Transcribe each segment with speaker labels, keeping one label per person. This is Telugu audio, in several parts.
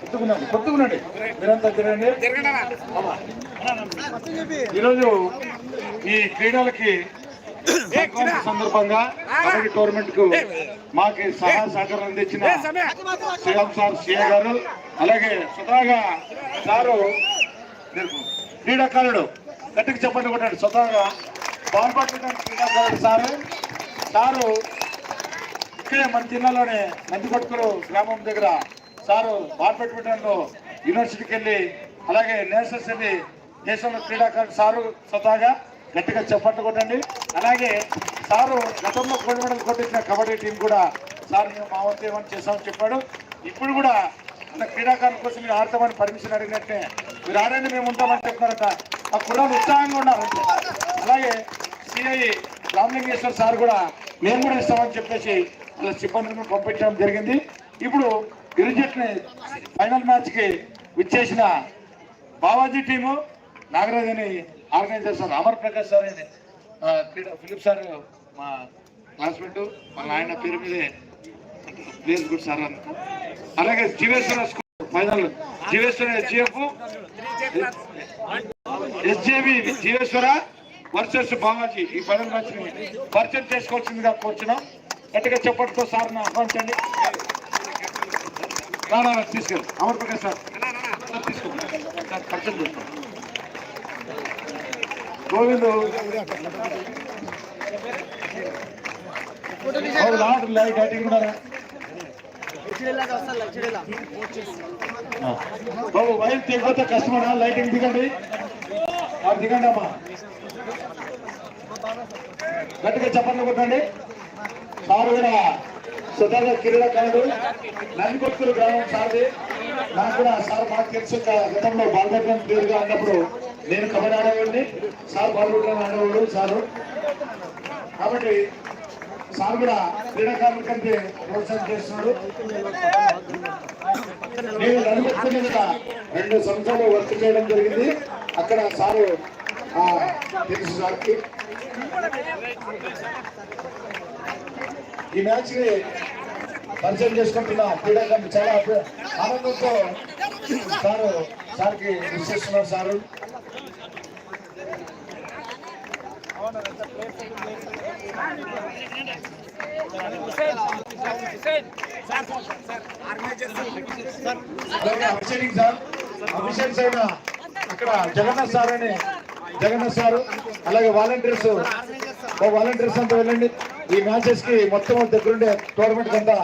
Speaker 1: కొట్టుకున్నాడు కొట్టుకున్నాడు మీరంతా ఈరోజు ఈ క్రీడలకి సందర్భంగా అలాగే టోర్నమెంట్కు మాకు సహాయ సహకారం అందించిన శ్రీరామ్ సార్ సిఏ గారు అలాగే సుధాగా సారు క్రీడాకారుడు గట్టికి చెప్పండి కొట్టాడు. స్వతహాగా పాల్పడుతున్న క్రీడాకారుడు సారు. సారు ఇక్కడే మన జిల్లాలోనే నందికొట్టుకులు గ్రామం దగ్గర సారు బాల్పెట్టులో యూనివర్సిటీకి వెళ్ళి అలాగే నేషనల్స్ వెళ్ళి దేశంలో క్రీడాకారుడు సారు స్వతహాగా గట్టిగా చెప్పట్లు కొట్టండి. అలాగే సారు గతంలో గోల్డ్ మెడల్ కొట్టించిన కబడ్డీ టీం కూడా సార్ మేము మా వంతు ఏమని చేస్తామని చెప్పాడు. ఇప్పుడు కూడా మన క్రీడాకారుల కోసం మీరు ఆడతామని పర్మిషన్ అడిగినట్టే. మీరు ఆడండి మేము ఉంటామని చెప్తున్నారట. ఆ కుర్రాలు ఉత్సాహంగా ఉన్నారు. అలాగే సిఐ రామలింగేశ్వర్ సార్ కూడా మేము కూడా ఇస్తామని చెప్పేసి వాళ్ళ సిబ్బందిని పంపించడం జరిగింది. ఇప్పుడు గిరిజట్ని ఫైనల్ మ్యాచ్కి విచ్చేసిన బావాజీ టీము నాగరాజ్ అని organiser sir Amar Prakash sir అని క్రీడా ఫిలిప్ సార్ మా క్లాస్మేట్ వాళ్ళ ఆయన పేరు మీదే ప్లేస్ గుడ్ సార్ అని. అలాగే Jeeveshwara school final. Jeeveshwara HGF SJB Jeeveshwara versus Balaji. ఈ ఫైనల్ మ్యాచ్ పరిచయం చేసుకోవాల్సిందిగా కోరుచున్నాం. గట్టిగా చెప్పడంతో సార్ ఆహ్వానించండి. రానా తీసుకెళ్ళి. అమర్ ప్రకాష్ సార్. తీసుకోండి సార్ పరిచయం చేసుకోండి గోవిందు. లాట్ లైట్ అడిగి ఉన్నారా? బాబు వైర్ తెగిపోతే కష్టమా? లైటింగ్ దిగండి. అది దిగండి అమ్మా. గట్టిగా చెప్పండి కొట్టండి. సార్ కూడా సుధాగా క్రీడాకారుడు నందికొట్టుకులు గ్రామం సార్ది. నాకు కూడా సార్ మాకు తెలుసు గతంలో బాలభద్రం పేరుగా ఉన్నప్పుడు నేను కబడ్డీ ఆడేవాడిని. సార్ బాలభద్రం ఆడేవాడు సారు. కాబట్టి సార్ కూడా క్రీడాకారుల కంటే ప్రోత్సాహం చేస్తున్నాడు నేను నలుగురు మీద రెండు సంవత్సరాలు వర్క్ చేయడం జరిగింది. అక్కడ సారు తెలుసు సార్కి. ఈ మ్యాచ్ని పరిచయం చేసుకుంటున్న క్రీడాకారులు చాలా ఆనందంతో సారు సార్కి విశ్లేస్తున్నారు సారు అలాగే అభిషేక్ సార్. అభిషేక్ అయిన అక్కడ జగన్నాథ్ సార్ అని జగన్నాథ్ సార్ అలాగే వాలంటీర్స్ ఓ వాలంటీర్స్ అంతా వెళ్ళండి ఈ మ్యాచెస్కి మొత్తం దగ్గరుండే టోర్నమెంట్ అంతా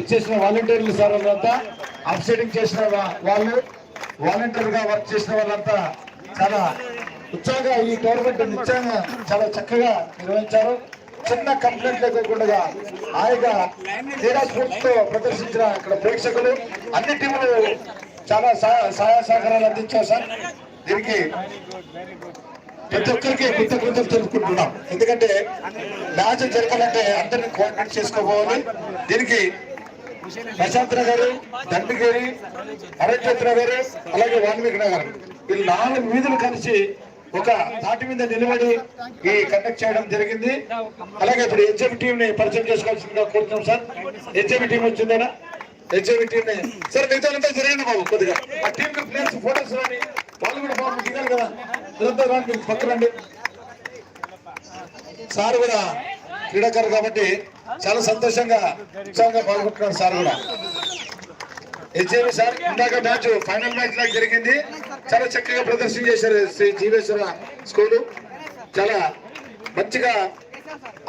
Speaker 1: ఇచ్చేసిన వాలంటీర్లు సార్ వాళ్ళంతా అప్సెటింగ్ చేసిన వాళ్ళు వాలంటీర్గా వర్క్ చేసిన వాళ్ళంతా చాలా ఉత్సాహంగా ఈ టోర్నమెంట్ నిత్యంగా చాలా చక్కగా నిర్వహించారు. చిన్న కంప్లైంట్ లేకుండా హాయిగా క్రీడా స్ఫూర్తితో ప్రదర్శించిన ఇక్కడ ప్రేక్షకులు అన్ని టీములు చాలా సహాయ సహకారాలు అందించారు సార్. దీనికి ప్రతి ఒక్కరికి కృతజ్ఞతలు తెలుపుకుంటున్నాం. ఎందుకంటే మ్యాచ్ జరగాలంటే అందరిని కోఆర్డినేట్ చేసుకోవాలి. దీనికి ప్రశాంత్ గారు దండగిరి అరంచేత్ గారు అలాగే వాల్మీకి నగర్ ఈ నాలుగు వీధులు కలిసి ఒక తాటి మీద నిలబడి ఈ కండక్ట్ చేయడం జరిగింది. అలాగే ఇప్పుడు హెచ్ఎం టీం ని పరిచయం చేసుకోవాల్సిందిగా కోరుతున్నాం సార్. హెచ్ఎం టీం వచ్చిందేనా? హెచ్ఎం టీం ని సార్ మిగతా అంతా జరిగింది బాబు కొద్దిగా. ఆ టీం ప్లేయర్స్ ఫోటోస్ రాని వాళ్ళు కూడా బాబు దిగాలి కదా. నిరంతరం రాని పక్కనండి సార్ కూడా క్రీడాకారు కాబట్టి చాలా సంతోషంగా ఉత్సాహంగా పాల్గొంటున్నారు సార్ కూడా. హెచ్ఏవి సార్ ఇందాక మ్యాచ్ ఫైనల్ మ్యాచ్ లాగా జరిగింది. చాలా చక్కగా ప్రదర్శన చేశారు శ్రీ జీవేశ్వర స్కూలు. చాలా మంచిగా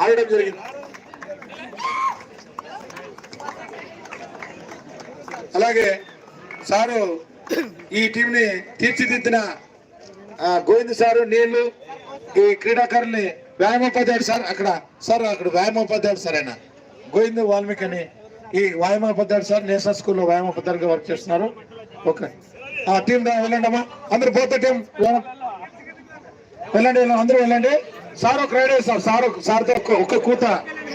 Speaker 1: ఆడడం జరిగింది. అలాగే సారు ఈ టీంని తీర్చిదిద్దిన గోవింద్ సారు నీళ్ళు ఈ క్రీడాకారుల్ని వ్యాయామోపాధ్యాయుడు సార్ అక్కడ సార్ అక్కడ వ్యాయామోపాధ్యాయుడు సార్ ఆయన. గోవింద్ వాల్మీకి అని ఈ వ్యాయామోపాధ్యాయుడు సార్ నేషనల్ స్కూల్లో వ్యాయామోపాధ్యాయులుగా వర్క్ చేస్తున్నారు. ఓకే. ఆ టీం రా వెళ్ళండి అమ్మా. అందరు పోతే టీం వెళ్ళండి అందరూ వెళ్ళండి. సార్ ఒక రైడ్ సార్. సార్ ఒక- సార్తో ఒక్క కూత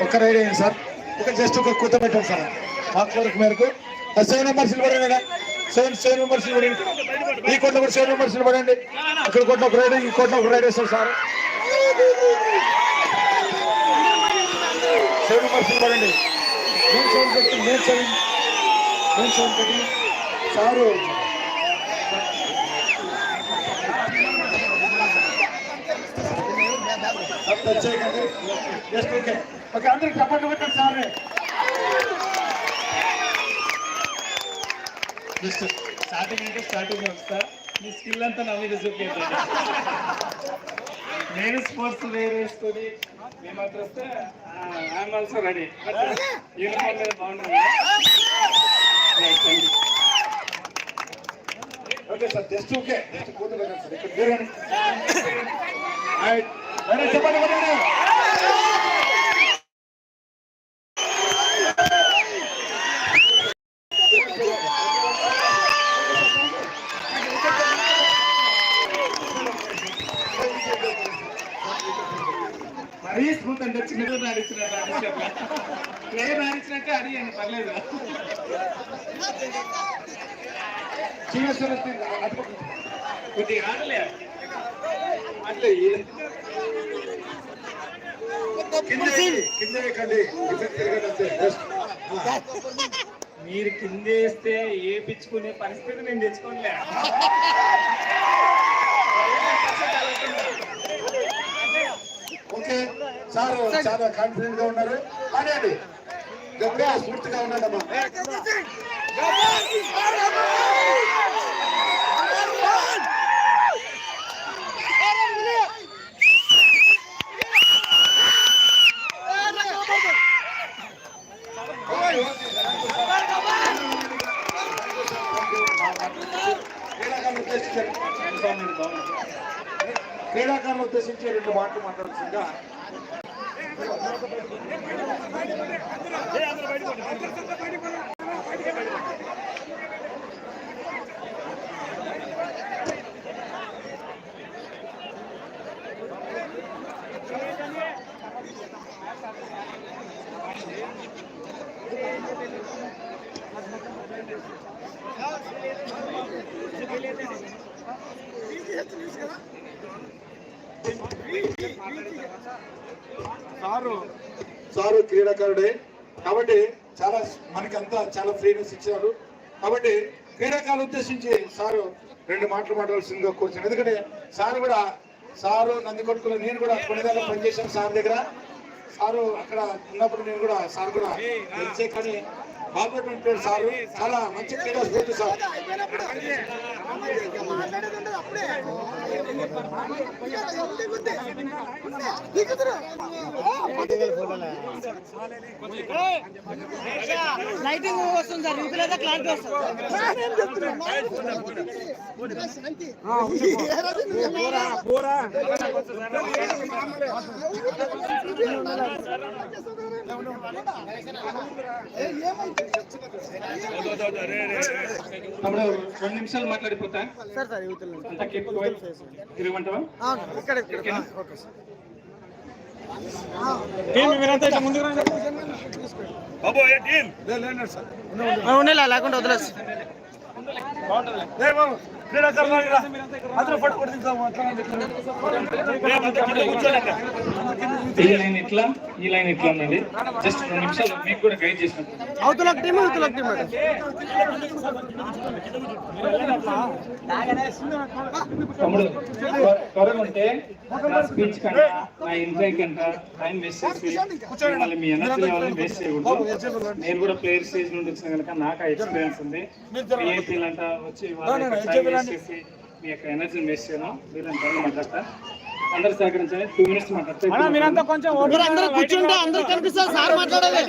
Speaker 1: ఒక్క రైడ్ అయ్యింది సార్. ఒక జస్ట్ ఒక కూత పెట్టండి సార్. మా కోరిక మేరకు. Seven number silver seven seven members పడండి. ఈ కోట్ల కూడా సెవెన్ మెంబర్స్ పడండి. ఇక్కడ కోట్ల ఒక రైడ్ ఈ కోట్లో ఒక రైడ్ వేస్తారు సార్. సెవెన్ మెంబర్స్ పడండి. నేను సెవెన్ పెట్టి నేను సెవెన్ నేను సెవెన్ పెట్టి సారు చేయకండి జస్ట్ ఓకే ఓకే అందరికి చప్పట్లు పెట్టండి సార్
Speaker 2: జస్ట్ స్టార్టింగ్ అంటే స్టార్టింగ్ వస్తా మీ స్కిల్ అంతా నా మీద చూపించండి నేను స్పోర్ట్స్ వేర్ వేసుకొని మేము అక్కడ వస్తే ఐఎమ్ ఆల్సో రెడీ యూనిఫామ్ మీద బాగుంటుంది
Speaker 1: okay sir just okay just కూతురు సార్ ఇక్కడ మరీ
Speaker 2: స్మూత్ అంటే చిన్నపిల్లలు ఆడించినట్టు ఆడించారు ప్లేయర్ ఆడించినట్టే అడిగాను పర్లేదు.
Speaker 1: చిన్న
Speaker 2: కొద్దిగా ఆడలే.
Speaker 1: అట్లే ఈ- కింద వేయండి, కింద వేయకండి కింద తిరగండి అంతే. జస్ట్.
Speaker 2: మీరు కింద వేస్తే ఏపించుకునే పరిస్థితి నేను తెచ్చుకోలే
Speaker 1: ఓకే సార్ చాలా కాన్ఫిడెంట్గా ఉన్నారు. గంగా స్ఫూర్తిగా ఉన్నాడమ్మా క్రీడాకారులు ఉద్దేశించి రెండు మాటలు మాట్లాడుతుందిగా సారు. సారు క్రీడాకారుడే. కాబట్టి చాలా మనకి అంతా చాలా ఫ్రీనెస్ ఇచ్చారు కాబట్టి క్రీడాకారులు ఉద్దేశించి సారు రెండు మాటలు మాట్లాడాల్సిందిగా కూర్చొని ఎందుకంటే సారు కూడా సారు నంది కొట్టుకుని నేను కూడా కొన్ని నెలలు పనిచేశాను సార్ దగ్గర. సారు అక్కడ ఉన్నప్పుడు నేను కూడా సార్ కూడా తెలిసే కానీ బాబు సారు చాలా మంచి క్రీడా స్ఫూర్తి సార్.
Speaker 3: లైటింగ్ వస్తుంది సార్ యూపీలో అయితే క్లారిటీ
Speaker 2: అప్పుడు రెండు నిమిషాలు మాట్లాడిపోతా.
Speaker 3: సార్ సార్ యూపీలో
Speaker 2: అంతా కేపు తిరగమంటావా?
Speaker 3: ఇక్కడ ఇక్కడ ఓకే సార్. ఉండేలా లేకుండా వదిలేసి.
Speaker 2: ఈ లైన్ ఇట్లా ఈ లైన్ ఇట్లా ఉందండి? జస్ట్ రెండు నిమిషాలు మీకు కూడా గైడ్
Speaker 3: అవతల
Speaker 2: తమ్ముడు త్వర- త్వరగా ఉంటే నా స్పీచ్ కంట నా కంట టైం వేస్ట్ చేసి మళ్ళీ మీ ఎనర్జీ లెవెల్ని వేస్ట్ చేయకూడదు. నేను కూడా ప్లేయర్ స్టేజ్ నుండి వచ్చిన కనుక నాకు ఎక్స్పీరియన్స్ ఉంది. పిఏపీలు అంట వచ్చి వాళ్ళ మీ యొక్క ఎనర్జీని వేస్ట్ వీళ్ళని మాట్లాడతా. అందరు సహకరించండి. టూ మినిట్స్ మాట్లాడతా.
Speaker 3: మీరు అందరూ కూర్చుంటే అందరూ కనిపిస్తారు సార్ మాట్లాడేది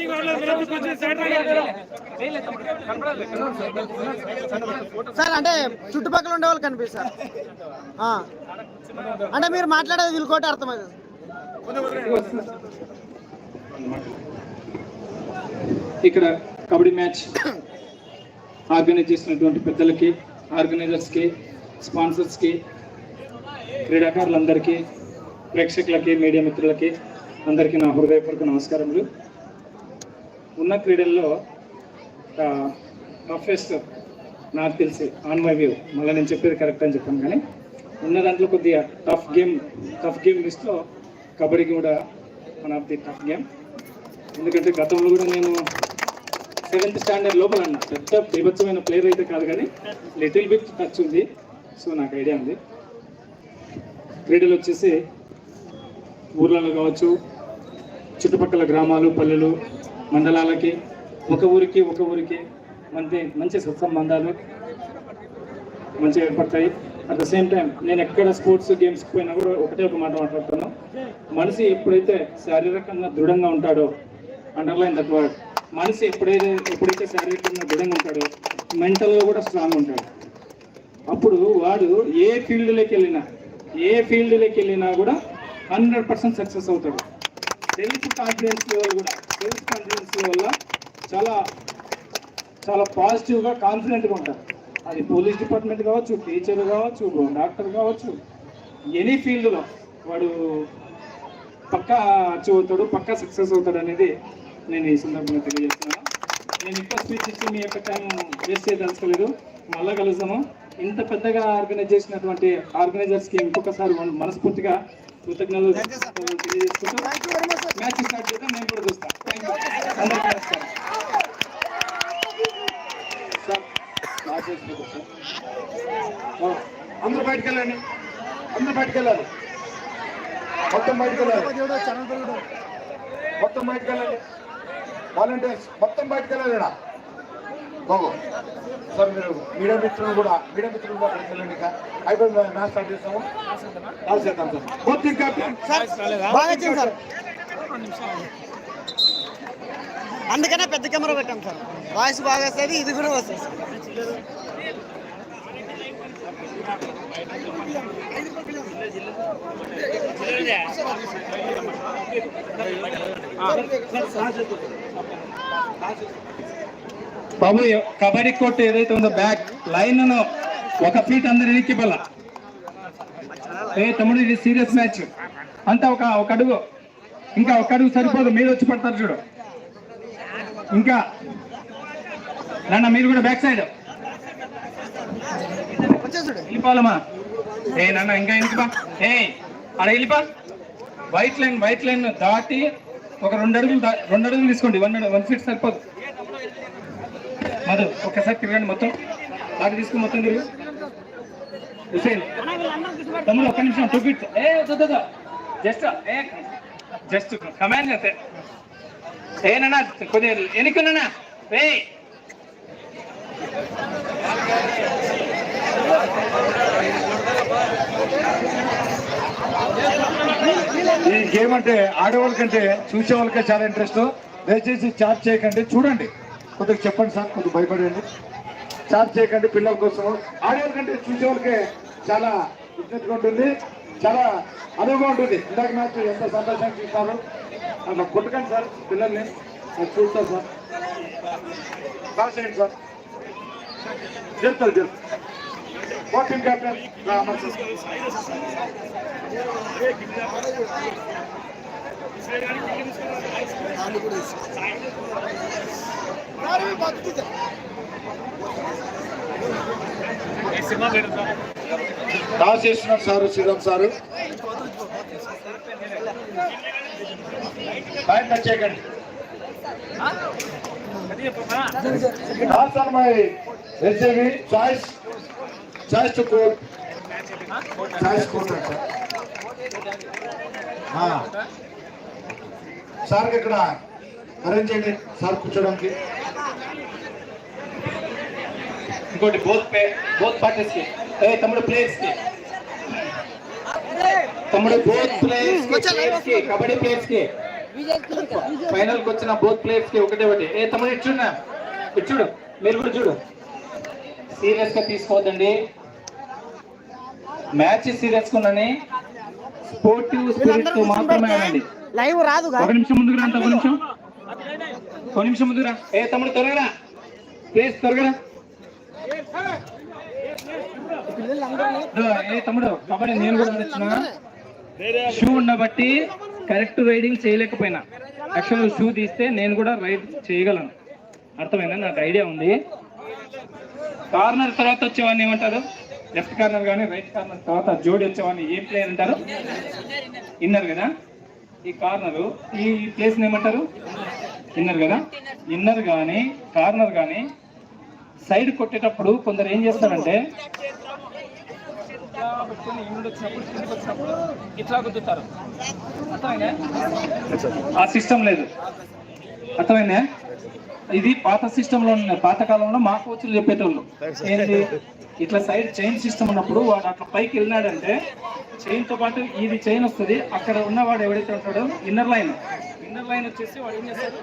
Speaker 3: సార్ అంటే చుట్టుపక్కల ఉండే వాళ్ళు కనిపిస్తారు. ఆ. అంటే మీరు మాట్లాడేది వీళ్ళకోటి అర్థమవుతుంది
Speaker 2: ఇక్కడ కబడ్డీ మ్యాచ్ ఆర్గనైజ్ చేసినటువంటి పెద్దలకి ఆర్గనైజర్స్కి స్పాన్సర్స్కి క్రీడాకారులందరికీ ప్రేక్షకులకి మీడియా మిత్రులకి అందరికీ నా హృదయపూర్వక నమస్కారములు. ఉన్న క్రీడల్లో టఫెస్ట్ నాకు తెలిసి ఆన్ మై వ్యూ మళ్ళీ నేను చెప్పేది కరెక్ట్ అని చెప్పాను కానీ ఉన్న దాంట్లో కొద్దిగా టఫ్ గేమ్ టఫ్ గేమ్ లిస్ట్లో కబడ్డీ కూడా one of the tough game ఎందుకంటే గతంలో కూడా నేను సెవెంత్ స్టాండర్డ్ లోపల అన్న. పెద్ద బీభత్సమైన ప్లేయర్ అయితే కాదు కానీ లిటిల్ బిట్ టచ్ ఉంది. సో నాకు ఐడియా ఉంది. క్రీడలు వచ్చేసి ఊర్లలో కావచ్చు చుట్టుపక్కల గ్రామాలు పల్లెలు మండలాలకి ఒక ఊరికి ఒక ఊరికి మంచి మంచి సత్సంబంధాలు మంచిగా ఏర్పడతాయి. అట్ ద సేమ్ టైం నేను ఎక్కడ స్పోర్ట్స్ గేమ్స్కి పోయినా కూడా ఒకటే ఒక మాట మాట్లాడుతాను. మనిషి ఎప్పుడైతే శారీరకంగా దృఢంగా ఉంటాడో అండర్లైన్ దట్ వర్డ్ మనిషి ఎప్పుడైతే ఎప్పుడైతే శారీరకంగా దృఢంగా ఉంటాడో మెంటల్గా కూడా స్ట్రాంగ్ ఉంటాడు. అప్పుడు వాడు ఏ ఫీల్డ్లోకి వెళ్ళినా ఏ ఫీల్డ్లోకి వెళ్ళినా కూడా హండ్రెడ్ పర్సెంట్ సక్సెస్ అవుతాడు. సెల్ఫ్ కాన్ఫిడెన్స్ లెవెల్ కూడా సెల్ఫ్ కాన్ఫిడెన్స్ వల్ల చాలా చాలా పాజిటివ్గా కాన్ఫిడెంట్గా ఉంటారు అది పోలీస్ డిపార్ట్మెంట్ కావచ్చు టీచర్ కావచ్చు డాక్టర్ కావచ్చు ఎనీ ఫీల్డ్లో వాడు పక్కా అచీవ్ అవుతాడు పక్కా సక్సెస్ అవుతాడు అనేది నేను ఈ సందర్భంగా తెలియజేస్తున్నాను నేను ఎక్కువ స్పీచ్ ఇచ్చి మీ యొక్క టైం వేస్ట్ చేయదలుచుకోలేదు మళ్ళా కలుద్దాము ఇంత పెద్దగా ఆర్గనైజ్ చేసినటువంటి ఆర్గనైజర్స్కి ఇంకొకసారి మన- మనస్ఫూర్తిగా కృతజ్ఞతలు తెలియజేసుకుంటూ మ్యాచ్ స్టార్ట్ చేద్దాం నేను కూడా చూస్తాను థ్యాంక్ యూ అందరికీ నమస్కారం
Speaker 1: అందరూ బయటకు వెళ్ళండి అందరూ బయటకు వెళ్ళాలి మొత్తం బయటకు వెళ్ళాలి మొత్తం బయటకు వెళ్ళాలి వాలంటీర్స్ మొత్తం బయటకు వెళ్ళాలి. బాబు సార్ మీరు మీడియా మిత్రులు కూడా మీడియా మిత్రులు కూడా వెళ్ళండి ఇక. అయిపోయింది మ్యాచ్ స్టార్ట్ చేస్తాము. కాల్ చేద్దాం సార్. కెప్టెన్
Speaker 3: వచ్చింది సార్ అందుకనే పెద్ద కెమెరా పెట్టాం సార్. వాయిస్ బాగా వస్తుంది ఇది కూడా వస్తుంది సార్
Speaker 2: బాబు కబడ్డీ కోర్ట్ ఏదైతే ఉందో బ్యాక్ లైన్ ఒక ఫీట్ అందరు ఎనిక్కిపల్ల ఏ తమ్ముడు ఇది సీరియస్ మ్యాచ్ అంతా ఒక ఒక అడుగు. ఇంకా ఒక అడుగు సరిపోదు మీరు వచ్చి పడతారు చూడు. ఇంకా నాన్న మీరు కూడా బ్యాక్ సైడ్. వెళ్ళిపోవాలమ్మా. ఏ నాన్న ఇంకా వెళ్ళిపా ఏ అడ వెళ్ళిపా. వైట్ లైన్ వైట్ లైన్ దాటి ఒక రెండు అడుగులు రెండు అడుగులు తీసుకోండి. వన్ వన్ ఫీట్ సరిపోదు. మధు ఒకసారి తిరగండి మొత్తం. నాకు తీసుకుని మొత్తం తిరుగు. హుసేన్ తమ్ముడు ఒక్క నిమిషం టూ ఫీట్స్ ఏ జస్ట్ ఏ జస్ట్ కమాండ్ చేస్తే. ఏ నాన్న కొద్దిగా ఎన్నికన్నా ఏ.
Speaker 1: ఈ గేమ్ అంటే ఆడేవాళ్ళకంటే చూసే వాళ్ళకే చాలా ఇంట్రెస్ట్ దయచేసి చార్జ్ చేయకండి. చూడండి. కొద్దిగా చెప్పండి సార్ కొద్దిగా భయపడండి. చార్జ్ చేయకండి పిల్లల కోసం. ఆడేవాళ్ళకంటే చూసే వాళ్ళకే చాలా విజ్ఞతగా ఉంటుంది. చాలా అనువుగా ఉంటుంది. ఇందాక మ్యాచ్ ఎంత సంతోషంగా చూస్తారు అట్లా కొట్టకండి సార్ పిల్లల్ని. అది చూస్తారు సార్. పాస్ చేయండి సార్. చేస్తారు చేస్తారు వాకింగ్ కెప్టెన్ రామర్ టాస్ చేస్తున్నారు సారు శ్రీరామ్ సారు. బయట టచ్ చేయకండి. టాస్ అమ్మాయి my SAV choice choice to quote choice quote sir ఇక్కడ అరేంజ్ చేయండి. సార్ కూర్చోడానికి.
Speaker 2: ఇంకోటి బోత్ పే బోత్ పార్టీస్కి. ఏ తమ్ముడు ప్లేయర్స్కి. తమ్ముడు బోత్ ప్లేయర్స్కి కి కబడ్డీ ప్లేయర్స్కి. ఫైనల్కి వచ్చిన బోత్ ప్లేయర్స్కి ఒకటే ఒకటి. ఏ తమ్ముడు ఇచ్చున్నా ఇచ్చుడు చూడు. మీరు కూడా చూడు. సీరియస్గా తీసుకోవద్దండి. మ్యాచ్ సీరియస్ ఉందని స్పోర్టివ్ స్పిరిట్తో మాత్రమే ఆడండి.
Speaker 3: లైవ్ రాదు
Speaker 2: ఒక నిమిషం ముందుకు రా అంత ఒక నిమిషం. ఒక నిమిషం ముందుకు రా. ఏ తమ్ముడు త్వరగా ప్లీజ్ త్వరగా ఏ తమ్ముడు కబడ్డీ నేను కూడా ఆడొచ్చిన? షూ ఉండబట్టి కరెక్ట్ రైడింగ్ చేయలేకపోయినా. యాక్చువల్ షూ తీస్తే నేను కూడా రైడ్ చేయగలను. అర్థమైందా? నాకు ఐడియా ఉంది. కార్నర్ తర్వాత వచ్చేవాడిని ఏమంటారు? లెఫ్ట్ కార్నర్ కానీ రైట్ కార్నర్ తర్వాత జోడి వచ్చేవాడిని ఏ ప్లేయర్ అంటారు? ఇన్నర్ కదా? ఈ కార్నర్ ఈ ప్లేస్ ఏమంటారు ఇన్నర్ కదా? ఇన్నర్ కానీ కార్నర్ కానీ సైడ్ కొట్టేటప్పుడు కొందరు ఏం చేస్తారంటే ఇట్లా గుద్దుతారు. ఆ సిస్టమ్ లేదు. అర్థమైందా? ఇది పాత సిస్టమ్లో ఉన్న పాత కాలంలో మా కోచ్లు చెప్పేటోళ్ళు. ఏంటి ఇట్లా సైడ్ చైన్ సిస్టమ్ ఉన్నప్పుడు వాడు అట్లా పైకి వెళ్ళినాడంటే చైన్తో పాటు ఇది చైన్ వస్తుంది. అక్కడ ఉన్నవాడు ఎవడైతే ఉంటాడో ఇన్నర్ లైన్ ఇన్నర్ లైన్ వచ్చేసి వాడు ఏం చేస్తాడు.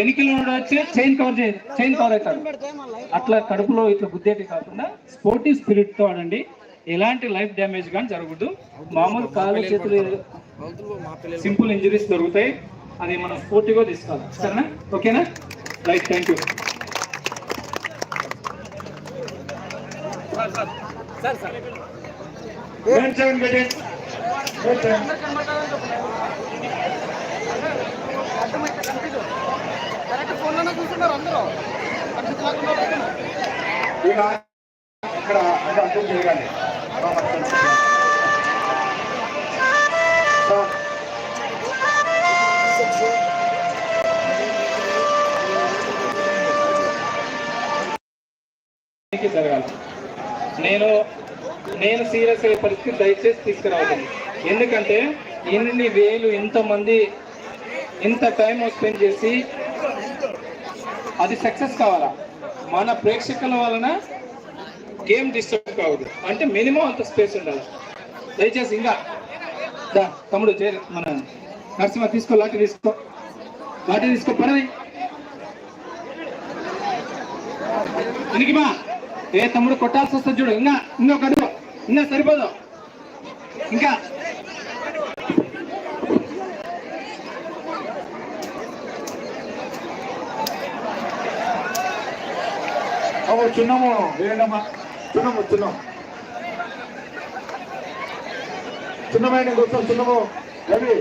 Speaker 2: ఎనికిలో వచ్చి చైన్ కవర్ చేయ చైన్ కవర్ అవుతాడు. అట్లా కడుపులో ఇట్లా గుద్దేటి కాకుండా స్పోర్టివ్ స్పిరిట్తో ఆడండి. ఎలాంటి లైఫ్ డ్యామేజ్ కానీ జరగదు మామూలు కాళ్ళు చేతులు సింపుల్ ఇంజరీస్ దొరుకుతాయి. అది మనం పూర్తిగా తీసుకోవాలి. సరేనా? ఓకేనా? Right thank you.
Speaker 1: ఇక్కడ seven చేయాలి.
Speaker 2: జరగాలి. నేను నేను సీరియస్ అయ్యే పరిస్థితి దయచేసి తీసుకురావద్దండి ఎందుకంటే ఇన్ని వేలు ఇంతమంది ఇంత టైం స్పెండ్ చేసి అది సక్సెస్ కావాలా? మన ప్రేక్షకుల వలన గేమ్ డిస్టర్బ్ కావద్దు. అంటే మినిమం అంత స్పేస్ ఉండాలి. దయచేసి ఇంకా దా, తమ్ముడు చేరు మన నరసింహ తీసుకో లాటి తీసుకో. లాటి తీసుకో పడవి. వెనక్కి ఏ తమ్ముడు కొట్టాల్సి వస్తుంది చూడు. ఇంకా ఇంకా కడుపు ఇంకా సరిపోదు. ఇంకా.
Speaker 1: అవ్వ చున్నము వేయండమ్మా చున్నము చున్నం చున్నమైన కోసం చున్నము. రవి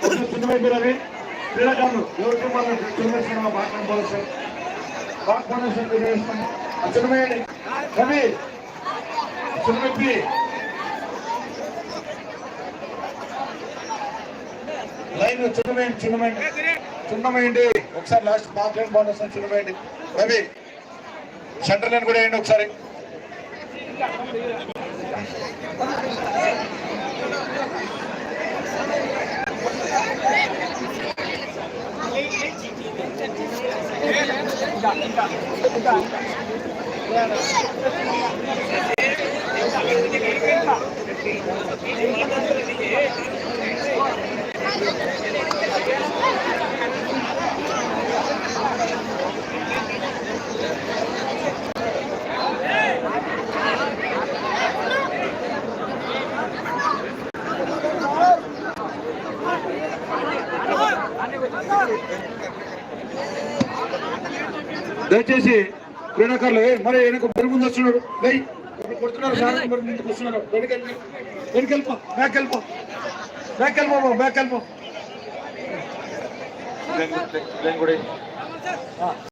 Speaker 1: కొంచెం చున్నమైంది రవి. క్రీడాకారులు ఎవరికి మనం చున్నసిన మాట్లాడుకోవచ్చు బాగుపడేసి వేస్తాము ఆ చున్నమేయండి రవి చున్నమెప్పి లైన్ చున్నమేయండి చున్నమేయండి చున్నమేయండి ఒకసారి లాస్ట్ మాట్లాడి బోనస్ చున్నమేయండి రవి సెంటర్ లైన్ కూడా వేయండి ఒకసారి. దయచేసి క్రీడాకారులు ఏ, మరి వెనక మరి ముందు వస్తున్నాడు. లై కొడుతున్నారు మరి ముందుకు వస్తున్నారు వెనకెళ్ళి వెనకెళ్ళిపో బ్యాక్ వెళ్ళిపో బ్యాక్ వెళ్ళిపో బ్యాక్ వెళ్ళిపో